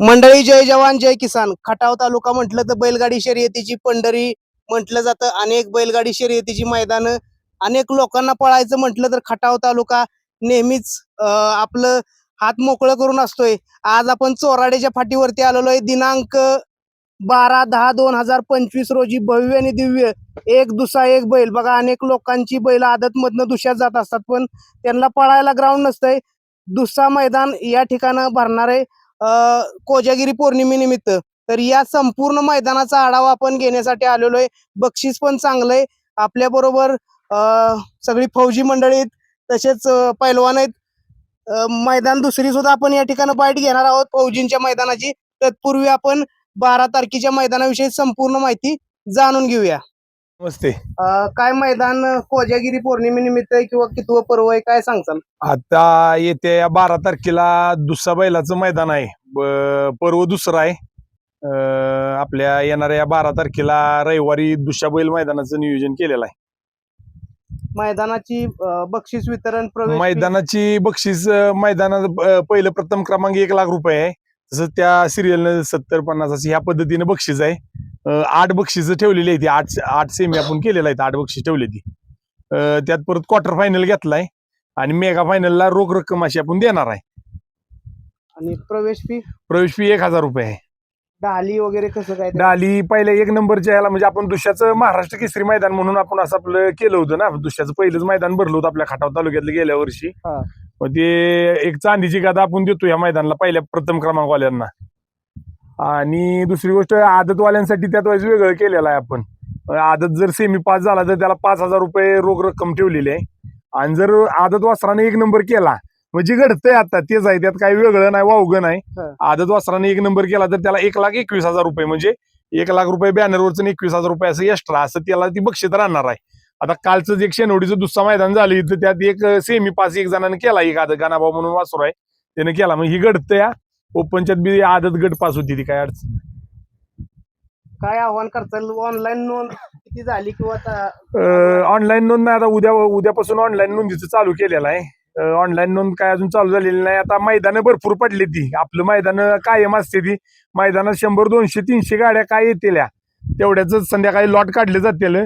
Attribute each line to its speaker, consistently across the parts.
Speaker 1: मंडळी जय जवान जय किसान. खटाव तालुका म्हटलं तर बैलगाडी शर्यतीची पंढरी म्हटलं जातं. अनेक बैलगाडी शर्यतीची मैदानं अनेक लोकांना पळायचं म्हटलं तर खटाव तालुका नेहमीच आपलं हात मोकळं करून असतोय. आज आपण चोराड्याच्या फाटीवरती आलेलो आहे दिनांक बारा दहा दोन हजार पंचवीस रोजी भव्य आणि दिव्य एक दुसरा एक बैल. बघा अनेक लोकांची बैल आदत मधनं दुसऱ्यात जात असतात पण त्यांना पळायला ग्राउंड नसतंय. दुसरा मैदान या ठिकाणं भरणार आहे कोजागिरी पौर्णिमेनिमित्त तर या संपूर्ण मैदानाचा आढावा आपण घेण्यासाठी आलेलो आहे बक्षीस पण चांगलं आहे आपल्या बरोबर सगळी फौजी मंडळी आहेत. तसेच पैलवान आहेत. मैदान दुसरी सुद्धा आपण या ठिकाणी बाईट घेणार आहोत फौजींच्या मैदानाची. तत्पूर्वी आपण बारा तारखेच्या मैदानाविषयी संपूर्ण माहिती जाणून घेऊया.
Speaker 2: नमस्ते.
Speaker 1: अ, काय मैदान कोजागिरी पौर्णिमेनिमित्त आहे किंवा कितवं पर्व आहे काय सांगताल?
Speaker 2: आता येत्या बारा तारखेला दुसरा बैलाचं मैदान आहे. ब- पर्व दुसरं आहे. अं, आपल्या येणाऱ्या बारा तारखेला रविवारी दुसऱ्या बैल मैदानाचं नियोजन केलेलं आहे.
Speaker 1: मैदानाची अ, बक्षीस वितरण प्रवेश
Speaker 2: मैदानाची बक्षीस अं, मैदानात अं, पहिलं प्रथम क्रमांक एक लाख रुपये आहे. तसंच त्या सिरियलनं सत्तर पन्नास असं ह्या पद्धतीने बक्षीस आहे. आठ बक्षीस ठेवलेली आहे ती आठ आठ सेमी आपण केलेला आहे आठ बक्षीस ठेवली ती त्यात परत क्वार्टर फायनल घेतलाय. आणि मेगा फायनलला रोख रक्कम अशी आपण देणार आहे.
Speaker 1: आणि प्रवेश फी
Speaker 2: प्रवेश फी एक हजार रुपये आहे.
Speaker 1: डाली वगैरे कसं काय?
Speaker 2: डाली पहिले एक नंबरच्या याला म्हणजे आपण दुसऱ्याचं महाराष्ट्र केसरी मैदान म्हणून आपण असं आपलं केलं होतं ना. दुसऱ्याचं पहिलंच मैदान भरलं होतं आपल्या खटाव तालुक्यातलं गेल्या वर्षी. मग ते एक चांदीची गादा आपण देतो या मैदानाला पहिल्या प्रथम क्रमांकवाल्यांना. आणि दुसरी गोष्ट आदतवाल्यांसाठी त्यात वेळेस वेगळं केलेलं आहे आपण. आदत जर सेमी पास झाला तर त्याला पाच हजार रुपये रोख रक्कम ठेवलेली आहे. आणि जर आदत वासराने एक नंबर केला म्हणजे घडतंय आता तेच आहे त्यात काही वेगळं नाही वावगं नाही. आदत वासराने एक नंबर केला तर त्याला एक लाख एकवीस हजार रुपये म्हणजे एक लाख रुपये बॅनरवरचं एकवीस हजार रुपये असं एक्स्ट्रा असं त्याला ती बक्षीस राहणार आहे. आता कालचं जे शेनवडीचं दुसरा मैदान झालं तर त्यात एक सेमी पास एक जणांनी केला एक आदत गाणाभाऊ म्हणून वासरू आहे त्याने केला. मग ही घडतं या ओपनच्यात बी आदत गट पास होती ती काय अडचण नाही.
Speaker 1: काय आव्हान करताल ऑनलाईन नोंद किती झाली किंवा आता-
Speaker 2: ऑनलाईन नोंद नाही आता उद्या उद्यापासून ऑनलाईन नोंदीचं चालू केलेलं आहे. ऑनलाईन नोंद काय अजून चालू झालेली नाही. आता मैदानं भरपूर पडली ती. आपलं मैदान कायम असते ती. मैदानात शंभर दोनशे तीनशे गाड्या काय येतील तेवढ्याच संध्याकाळी लॉट काढले जातील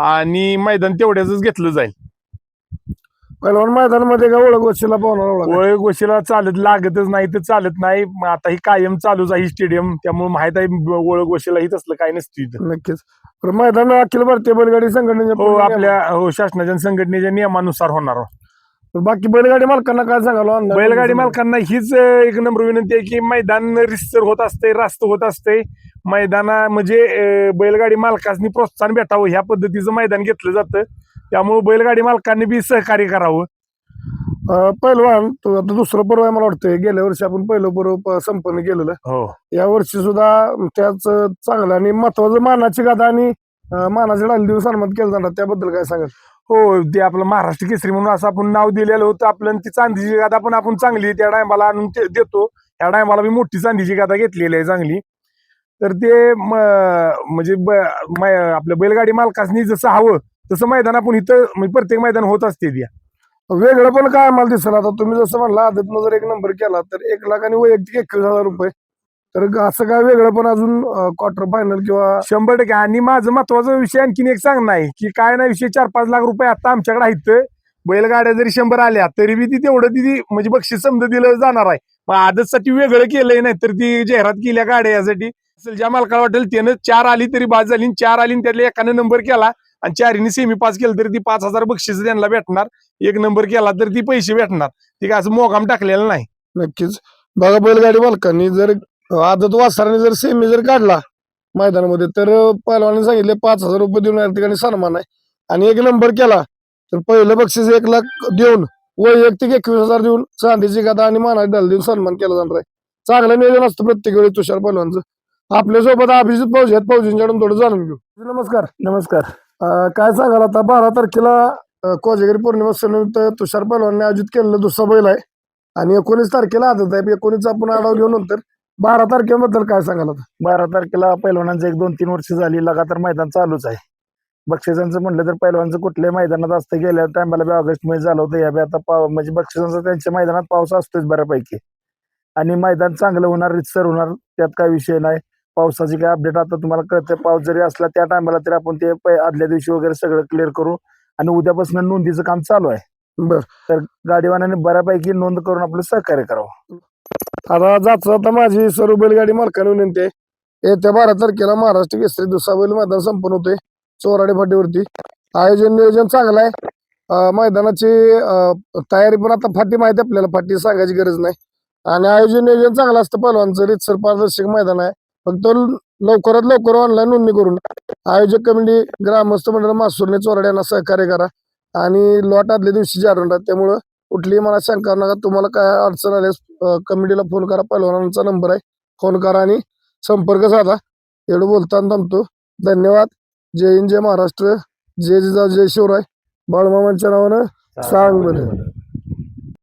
Speaker 2: आणि मैदान तेवढ्याच घेतलं जाईल.
Speaker 3: पहिलवान मैदानामध्ये का ओळख वशिला पाहणार ओळख
Speaker 2: वळ गोशीला चालत लागतच नाही तर चालत नाही. मग आता ही कायम चालूच आहे स्टेडियम त्यामुळे माहीत आहे ओळख गोशीला ही तसलं काय नसतं इथं.
Speaker 3: नक्कीच. तर मैदान अखिल भारतीय बैलगाडी
Speaker 2: हो आपल्या हो शासनाच्या संघटनेच्या नियमानुसार होणार.
Speaker 3: तर बाकी बैलगाडी मालकांना काय सांगाल?
Speaker 2: बैलगाडी मालकांना हीच अं, एक नंबर विनंती आहे की मैदान रिस्तर होत असते रास्त होत असते मैदाना म्हणजे अं, बैलगाडी मालकांनी प्रोत्साहन भेटावं. ह्या पद्धतीचं मैदान घेतलं जातं. त्यामुळे बैलगाडी मालकांनी बी सहकार्य करावं.
Speaker 3: पहिलवान तो आता दुसरं पर्व आहे मला वाटतंय. गेल्या वर्षी आपण पहिलं पर्व प- संपन्न केलेलं.
Speaker 2: हो.
Speaker 3: या वर्षी सुद्धा त्याच चांगलं आणि महत्वाचं मानाची गाथा आणि अं, मानाच्या डाली देऊन सन्मान केलं जाणार. त्याबद्दल काय सांगाल?
Speaker 2: हो ते आपलं महाराष्ट्र केसरी म्हणून असं आपण नाव दिलेलं होतं. आपलं आणि ती चांदीची गाथा पण आपण चांगली त्या टायमाला आणून ते- देतो. त्या टायमाला मी मोठी चांदीची गाथा घेतलेली आहे चांगली. तर ते म- म्हणजे ब- मै- आपल्या बैलगाडी मालकासनी जसं हवं तसं मैदान आपण इथं म्हणजे प्रत्येक मैदान होत असते त्या
Speaker 3: वेगळं पण काय आम्हाला दिसलं आता. तुम्ही जसं म्हणला आदतनं जर एक नंबर केला तर एक लाख आणि वैयक्तिक एकवीस हजार रुपये. तर असं काय वेगळं पण अजून क्वार्टर फायनल किंवा
Speaker 2: शंभर टक्के. आणि माझं महत्त्वाचा विषय आणखीन एक सांग नाही की काय नाही विषय चार पाच लाख रुपये आता आमच्याकडे आहेत. बैलगाड्या जरी शंभर आल्या तरी बी ती तेवढं ती म्हणजे बक्षीस समजा दिलं जाणार आहे. मग आदतसाठी वेगळं केलंय नाही तर ती जाहिरात केल्या गाड्या यासाठी. असेल ज्या मालकाला वाटेल त्यानं चार आली तरी बाद झाली आणि चार आली आणि त्यातल्या एकानं नंबर केला आणि चारीने सेमी पास केलं तरी ती पाच हजार बक्षीस त्यांना भेटणार. एक नंबर केला तर ती पैसे भेटणार. ती काय असं मोकाम टाकलेलं नाही.
Speaker 3: नक्कीच. बघा बैलगाडी मालकांनी जर आदत वासराने जर सेमी जर काढला मैदानामध्ये तर पहिलवानी सांगितले पाच हजार रुपये देऊन या ठिकाणी सन्मान आहे. आणि एक नंबर केला तर पहिलं बक्षीस एक लाख देऊन वैयक्तिक एकवीस हजार देऊन चांदीची गादा आणि मानाची डाल देऊन सन्मान केला जाणार आहे. चांगलं नियोजन असतं प्रत्येक वेळी तुषार पहिलवानचं. आपल्यासोबत अभिजित फौजी आहेत. थोडं जाणून घेऊ. नमस्कार.
Speaker 2: नमस्कार.
Speaker 3: अं, काय सांगाल आता? बारा तारखेला अं, कोजागिरी पौर्णिमा सणानिमित्त तुषार पैलवानने आयोजित केलेलं दुसरा बैल आहे. आणि एकोणीस तारखेला आदत आहे. एकोणीस आपण आढावा घेऊ नंतर. बारा तारखेबद्दल काय सांगाल आता?
Speaker 4: बारा तारखेला पैलवानांचं एक दोन तीन वर्ष झाली लगातार मैदान चालूच आहे. बक्षिसांचं म्हटलं तर पैलवानचं कुठल्याही मैदानात असतं. गेल्या टायमाला बी ऑगस्टमध्ये झालं होतं. या बी आता पाव म्हणजे बक्षिसांचा त्यांच्या मैदानात पाऊस असतोच बऱ्यापैकी. आणि मैदान चांगलं होणार रितसर होणार त्यात काय विषय नाही. पावसाची काय अपडेट आता तुम्हाला कळतं पाऊस जरी असला त्या टायमाला तरी आपण ते पै- आदल्या दिवशी वगैरे सगळं क्लिअर करू. आणि उद्यापासून नोंदीचं काम चालू आहे.
Speaker 3: बर.
Speaker 4: तर गाडीवाल्याने बऱ्यापैकी नोंद करून आपलं सहकार्य करावं.
Speaker 3: आता जात आता माझी सर्व बैलगाडी मालकाने विनंती आहे येत्या बारा तारखेला महाराष्ट्र केसरी दुसरा बैल मैदान संपन्न होते चोराडे फाटीवरती. आयोजन नियोजन चांगलं आहे. अं, मैदानाची अं, तयारी पण आता फाटी माहिती आहे आपल्याला. फाटी सांगायची गरज नाही. आणि आयोजन नियोजन चांगलं असतं. पहिलवानचं रितसर पारदर्शक मैदान आहे. फक्त लवकरात लवकर ऑनलाईन नोंदणी करून आयोजक कमिटी ग्रामस्थ मंडळ मासूरने चोराडे यांना सहकार्य करा. आणि लॉट आदल्या दिवशी जाहीर होणार त्यामुळं कुठलीही मला शंका नका. तुम्हाला काय अडचण आल्यास कमिटीला फोन करा. पहिलवानांचा नंबर आहे. फोन करा आणि संपर्क साधा. एवढं बोलताना थांबतो. धन्यवाद. जय हिंद जय महाराष्ट्र. जय जिजाऊ जय शिवराय. बाळमामांच्या नावानं सांग बरं.